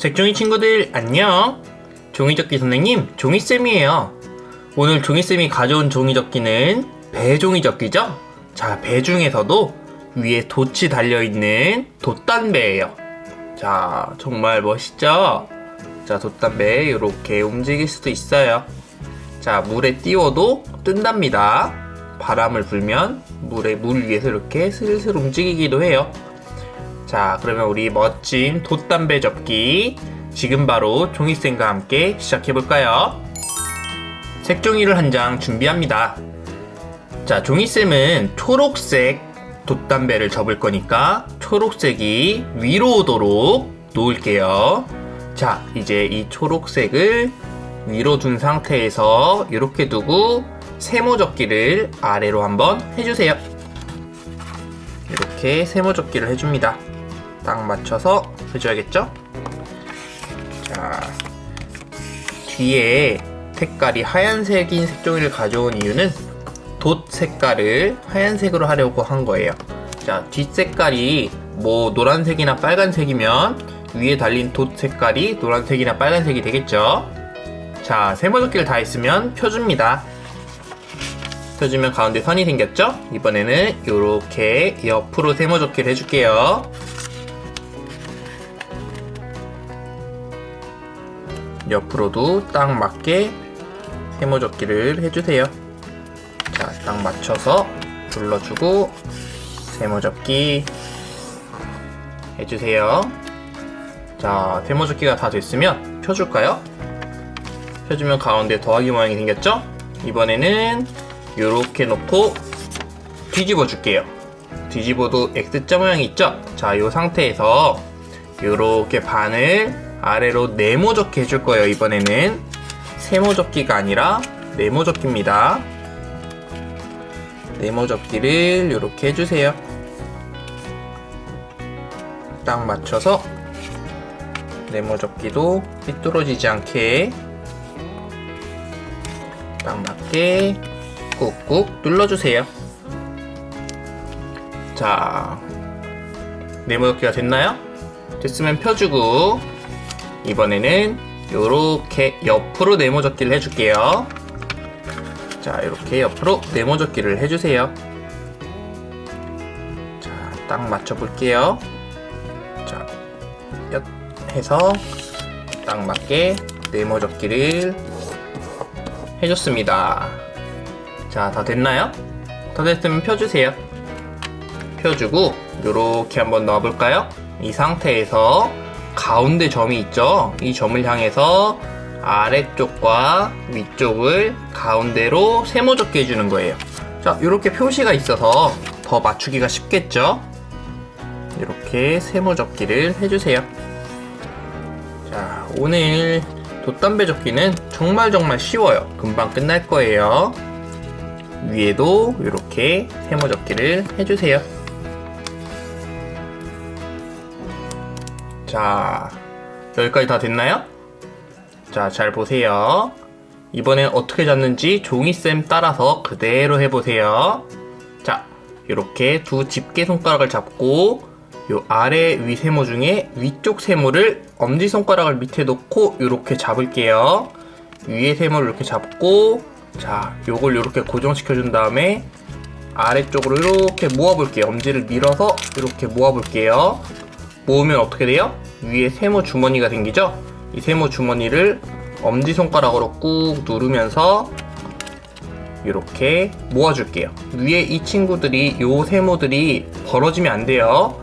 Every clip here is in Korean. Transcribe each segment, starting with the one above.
색종이 친구들 안녕. 종이접기 선생님 종이쌤이에요. 오늘 종이쌤이 가져온 종이접기는 배종이접기죠? 자 배 중에서도 위에 돛이 달려있는 돛단배예요. 자 정말 멋있죠? 자 돛단배 이렇게 움직일 수도 있어요. 자 물에 띄워도 뜬답니다. 바람을 불면 물에 물 위에서 이렇게 슬슬 움직이기도 해요 자, 그러면 우리 멋진 돛담배 접기 지금 바로 종이쌤과 함께 시작해 볼까요? 색종이를 한 장 준비합니다. 자, 종이쌤은 초록색 돛담배를 접을 거니까 초록색이 위로 오도록 놓을게요. 자, 이제 이 초록색을 위로 둔 상태에서 이렇게 두고 세모 접기를 아래로 한번 해주세요. 이렇게 세모 접기를 해줍니다. 딱 맞춰서 해줘야겠죠? 자, 뒤에 색깔이 하얀색인 색종이를 가져온 이유는 돛 색깔을 하얀색으로 하려고 한 거예요. 자, 뒷 색깔이 뭐 노란색이나 빨간색이면 위에 달린 돛 색깔이 노란색이나 빨간색이 되겠죠? 자, 세모접기를 다 했으면 펴줍니다. 펴주면 가운데 선이 생겼죠? 이번에는 이렇게 옆으로 세모접기를 해줄게요. 옆으로도 딱 맞게 세모접기를 해주세요. 자, 딱 맞춰서 눌러주고 세모접기 해주세요. 자, 세모접기가 다 됐으면 펴줄까요? 펴주면 가운데 더하기 모양이 생겼죠? 이번에는 이렇게 놓고 뒤집어 줄게요. 뒤집어도 X자 모양이 있죠? 자, 이 상태에서 이렇게 반을 아래로 네모 접기 해줄 거예요. 이번에는 세모 접기가 아니라 네모 접기입니다. 네모 접기를 이렇게 해주세요. 딱 맞춰서 네모 접기도 삐뚤어지지 않게 딱 맞게 꾹꾹 눌러주세요. 자, 네모 접기가 됐나요? 됐으면 펴주고 이번에는 이렇게 옆으로 네모접기를 해줄게요. 자, 이렇게 옆으로 네모접기를 해주세요. 자, 딱 맞춰볼게요. 자, 엿 해서 딱 맞게 네모접기를 해줬습니다. 자, 다 됐나요? 다 됐으면 펴주세요. 펴주고 이렇게 한번 넣어볼까요? 이 상태에서 가운데 점이 있죠? 이 점을 향해서 아래쪽과 위쪽을 가운데로 세모접기 해주는 거예요. 자, 이렇게 표시가 있어서 더 맞추기가 쉽겠죠? 이렇게 세모접기를 해주세요. 자, 오늘 돛담배 접기는 정말 정말 쉬워요. 금방 끝날 거예요. 위에도 이렇게 세모접기를 해주세요. 자, 여기까지 다 됐나요? 자, 잘 보세요. 이번엔 어떻게 잡는지 종이쌤 따라서 그대로 해보세요. 자, 이렇게 두 집게 손가락을 잡고 요 아래 위 세모 중에 위쪽 세모를 엄지 손가락을 밑에 놓고 이렇게 잡을게요. 위에 세모를 이렇게 잡고 자, 요걸 이렇게 고정시켜 준 다음에 아래쪽으로 이렇게 모아볼게요. 엄지를 밀어서 이렇게 모아볼게요. 모으면 어떻게 돼요? 위에 세모 주머니가 생기죠? 이 세모 주머니를 엄지손가락으로 꾹 누르면서 이렇게 모아줄게요. 위에 이 친구들이, 요 세모들이 벌어지면 안 돼요.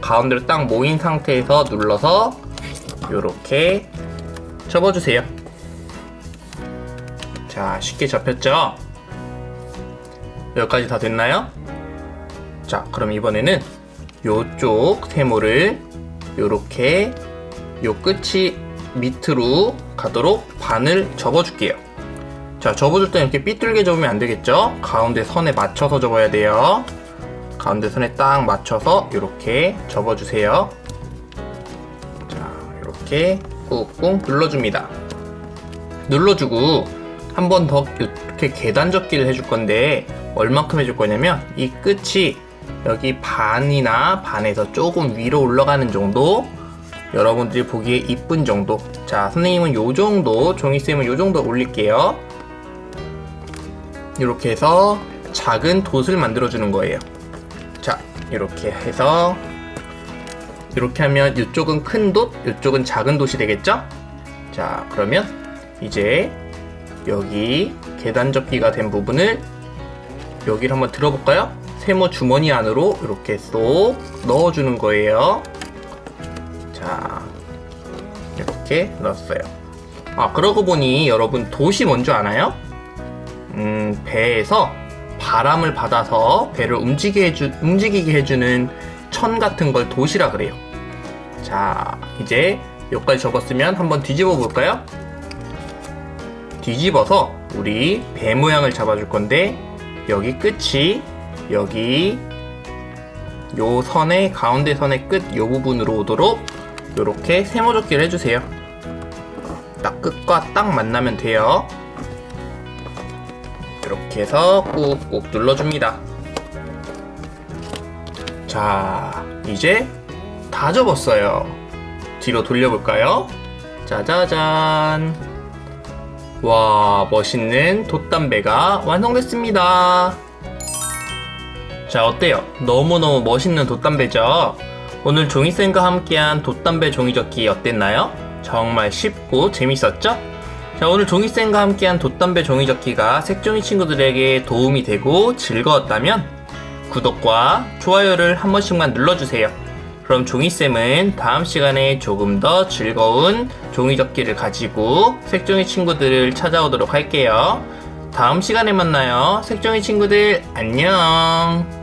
가운데로 딱 모인 상태에서 눌러서 이렇게 접어주세요. 자, 쉽게 접혔죠? 여기까지 다 됐나요? 자, 그럼 이번에는 요쪽 세모를 요렇게 요 끝이 밑으로 가도록 반을 접어줄게요. 자, 접어줄 때 이렇게 삐뚤게 접으면 안 되겠죠? 가운데 선에 맞춰서 접어야 돼요. 가운데 선에 딱 맞춰서 이렇게 접어주세요. 자, 이렇게 꾹꾹 눌러줍니다. 눌러주고 한 번 더 이렇게 계단 접기를 해줄 건데 얼만큼 해줄 거냐면 이 끝이 여기 반이나 반에서 조금 위로 올라가는 정도 여러분들이 보기에 이쁜 정도. 자, 선생님은 요 정도, 종이쌤은 요 정도 올릴게요. 이렇게 해서 작은 돛을 만들어 주는 거예요. 자, 이렇게 해서 이렇게 하면 이쪽은 큰 돛, 이쪽은 작은 돛이 되겠죠? 자, 그러면 이제 여기 계단 접기가 된 부분을 여기를 한번 들어볼까요? 세모 주머니 안으로 이렇게 쏙 넣어주는 거예요. 자, 이렇게 넣었어요. 아, 그러고 보니 여러분 돛이 뭔지 아나요? 음, 배에서 바람을 받아서 배를 움직이게, 해주, 움직이게 해주는 천 같은 걸 돛이라 그래요. 자, 이제 여기까지 접었으면 한번 뒤집어 볼까요? 뒤집어서 우리 배 모양을 잡아줄 건데 여기 끝이 여기 요 선의 가운데 선의 끝 요 부분으로 오도록 이렇게 세모접기를 해주세요. 딱 끝과 딱 만나면 돼요. 이렇게 해서 꾹꾹 눌러줍니다. 자, 이제 다 접었어요. 뒤로 돌려볼까요? 짜자잔. 와, 멋있는 돛담배가 완성됐습니다. 자, 어때요? 너무너무 멋있는 돛담배죠? 오늘 종이쌤과 함께한 돛담배 종이접기 어땠나요? 정말 쉽고 재밌었죠? 자, 오늘 종이쌤과 함께한 돛담배 종이접기가 색종이 친구들에게 도움이 되고 즐거웠다면 구독과 좋아요를 한 번씩만 눌러주세요. 그럼 종이쌤은 다음 시간에 조금 더 즐거운 종이접기를 가지고 색종이 친구들을 찾아오도록 할게요. 다음 시간에 만나요. 색종이 친구들, 안녕!